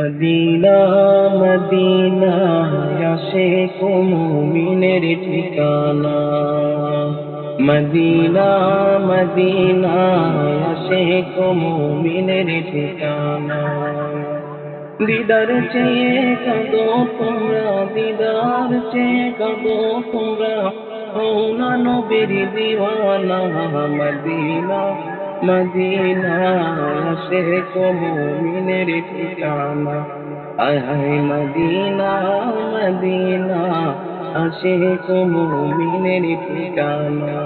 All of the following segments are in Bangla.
মদিনা মদিনা, আসে মুমিনের ঠিকানা। মদিনা মদিনা, আসে মুমিনের ঠিকানা। দিদার চেয়ে কাঁদো তোমরা, দিদার চেয়ে কাঁদো তোমরা। হৌনা নবীর দিওয়ানা, মদিনা। মদিনা আসে মুমিনের ঠিকানা। আয় হায় মদিনা মদিনা, আসে মুমিনের ঠিকানা।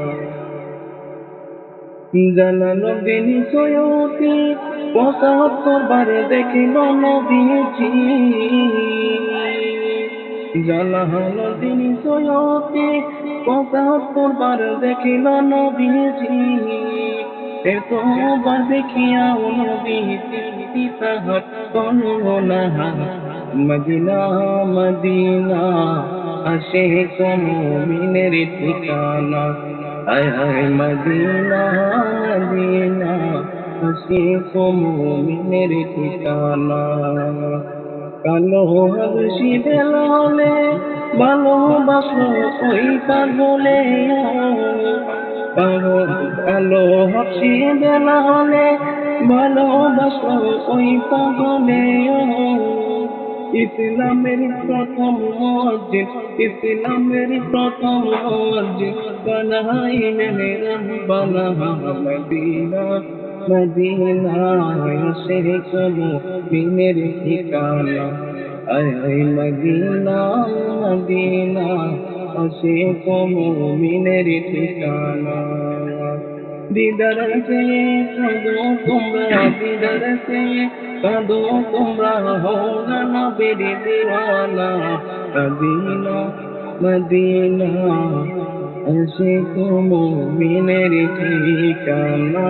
জানালো দিন সয়তি পঁচাত্তর দেখিল নবীজি। জানালো দিন সয়তি পঁচাত্তর বার দেখিল নবীজি এতবার দেখিয়াও নবীজি তাহার করল না মদিনা মদিনা আসে মুমিনের ঠিকানা আয় হায় মদিনা মদিনা আসে মুমিনের ঠিকানা কালো হাবসি বেলালে ভালোবাসলো ওই পাগলে কালো হাবসি বেলালে ভালোবাসলো ওই পাগলে। ইসলামের প্রথম মসজিদ, ইসলামের প্রথম মসজিদ বানাইলেন রব্বানা মদিনা। মদিনা সে কবু বিনের ঠিকানা। আয় মদিনা মদিনা সে কবু বিনের ঠিকানা। দিদার সে কাঁদো তোমরা দিদার সে কাঁদো তোমরা হো না নবীর দিওয়ানা মদিনা মদিনা আসে মুমিনের ঠিকানা